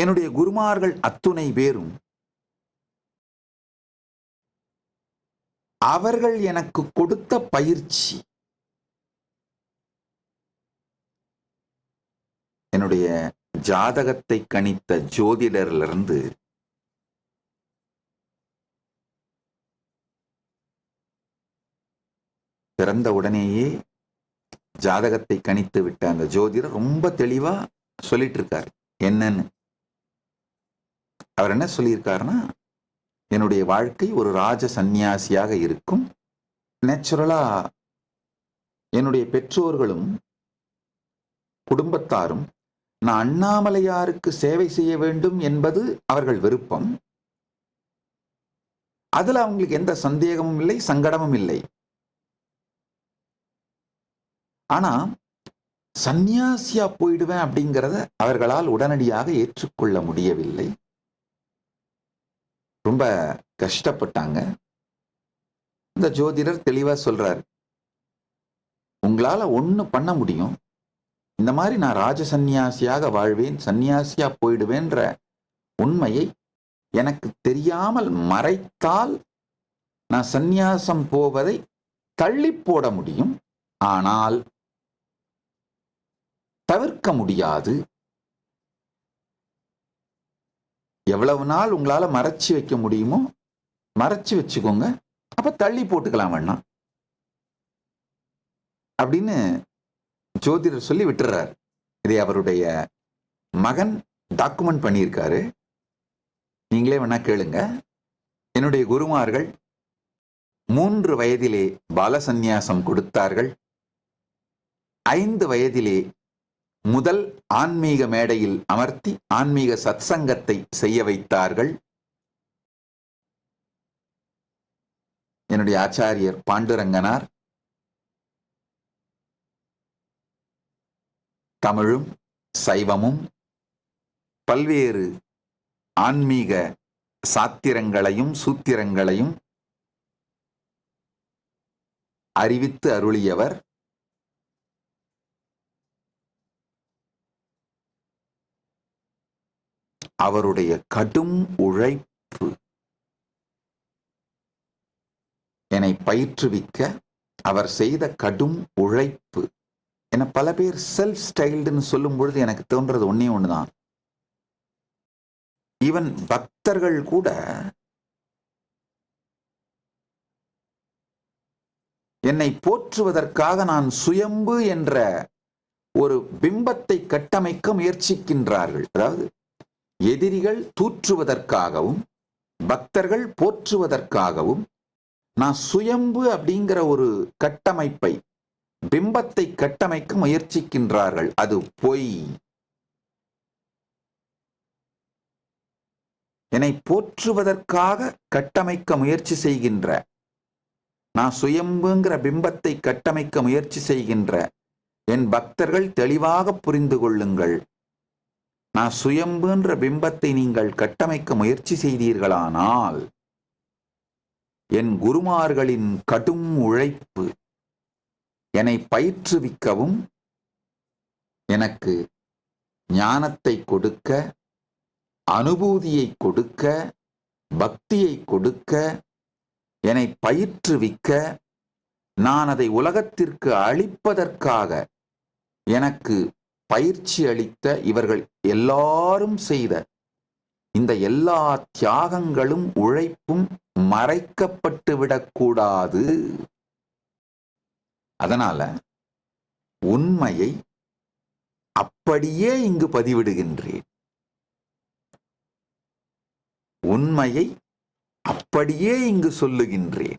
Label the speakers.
Speaker 1: என்னுடைய குருமார்கள் அத்துணை பேரும் அவர்கள் எனக்கு கொடுத்த பயிற்சி என்னுடைய ஜாதகத்தை கணித்த ஜோதிடரிலிருந்து பிறந்த உடனேயே ஜாதகத்தை கணித்து விட்ட அந்த ஜோதிடர் ரொம்ப தெளிவா சொல்லிட்டு இருக்காரு. என்னன்னு? அவர் என்ன சொல்லியிருக்காருன்னா என்னுடைய வாழ்க்கை ஒரு ராஜ சந்நியாசியாக இருக்கும். நேச்சுரலா என்னுடைய பெற்றோர்களும் குடும்பத்தாரும் நான் அண்ணாமலையாருக்கு சேவை செய்ய வேண்டும் என்பது அவர்கள் விருப்பம். அதுல அவங்களுக்கு எந்த சந்தேகமும் இல்லை சங்கடமும் இல்லை. ஆனா சந்நியாசியா போயிடுவேன் அப்படிங்கிறத அவர்களால் உடனடியாக ஏற்றுக்கொள்ள முடியவில்லை. ரொம்ப கஷ்டப்பட்டாங்க. இந்த ஜோதிடர் தெளிவாக சொல்றார். உங்களால ஒண்ணு பண்ண முடியும். இந்த மாதிரி நான் ராஜ சந்நியாசியாக வாழ்வேன் சந்நியாசியா போயிடுவேன்ற உண்மையை எனக்கு தெரியாமல் மறைத்தால் நான் சந்நியாசம் போவதை தள்ளி போட முடியும். ஆனால் தவிர்க்க முடியாது. எவ்வளவு நாள் உங்களால் மறைச்சு வைக்க முடியுமோ மறைச்சு வச்சுக்கோங்க. அப்போ தள்ளி போட்டுக்கலாம் வேணாம் அப்படின்னு ஜோதிடர் சொல்லி விட்டுறார். இதை அவருடைய மகன் டாக்குமெண்ட் பண்ணியிருக்காரு. நீங்களே வேணா கேளுங்க. என்னுடைய குருமார்கள் மூன்று வயதிலே பாலசந்நியாசம் கொடுத்தார்கள். ஐந்து வயதிலே முதல் ஆன்மீக மேடையில் அமர்த்தி ஆன்மீக சத்சங்கத்தை செய்ய வைத்தார்கள். என்னுடைய ஆச்சாரியர் பாண்டுரங்கனார். தமிழும் சைவமும் பல்வேறு ஆன்மீக சாத்திரங்களையும் சூத்திரங்களையும் அறிவித்து அருளியவர். அவருடைய கடும் உழைப்பு என்னை பயிற்றுவிக்க அவர் செய்த கடும் உழைப்பு. என பல பேர் செல்ஃப் ஸ்டைல்டுன்னு சொல்லும் பொழுது எனக்கு தோன்றது ஒன்னே ஒண்ணுதான். ஈவன் பக்தர்கள் கூட என்னை போற்றுவதற்காக நான் சுயம்பு என்ற ஒரு பிம்பத்தை கட்டமைக்க முயற்சிக்கின்றார்கள். அதாவது எதிரிகள் தூற்றுவதற்காகவும் பக்தர்கள் போற்றுவதற்காகவும் நான் சுயம்பு அப்படிங்கிற ஒரு கட்டமைப்பை பிம்பத்தை கட்டமைக்க முயற்சிக்கின்றார்கள். அது பொய். என்னை போற்றுவதற்காக கட்டமைக்க முயற்சி செய்கின்ற நான் சுயம்புங்கிற பிம்பத்தை கட்டமைக்க முயற்சி செய்கின்ற என் பக்தர்கள் தெளிவாக புரிந்து கொள்ளுங்கள். நான் சுயம்புன்ற பிம்பத்தை நீங்கள் கட்டமைக்க முயற்சி செய்தீர்களானால் என் குருமார்களின் கடும் உழைப்பு என்னை பயிற்றுவிக்கவும் எனக்கு ஞானத்தை கொடுக்க அனுபூதியை கொடுக்க பக்தியை கொடுக்க என்னை பயிற்றுவிக்க நான் அதை உலகத்திற்கு அளிப்பதற்காக எனக்கு பயிற்சி அளித்த இவர்கள் எல்லாரும் செய்த இந்த எல்லா தியாகங்களும் உழைப்பும் மறைக்கப்பட்டு விடக்கூடாது. அதனால உண்மையை அப்படியே இங்கு பதிவிடுகின்றேன். உண்மையை அப்படியே இங்கு சொல்லுகின்றேன்.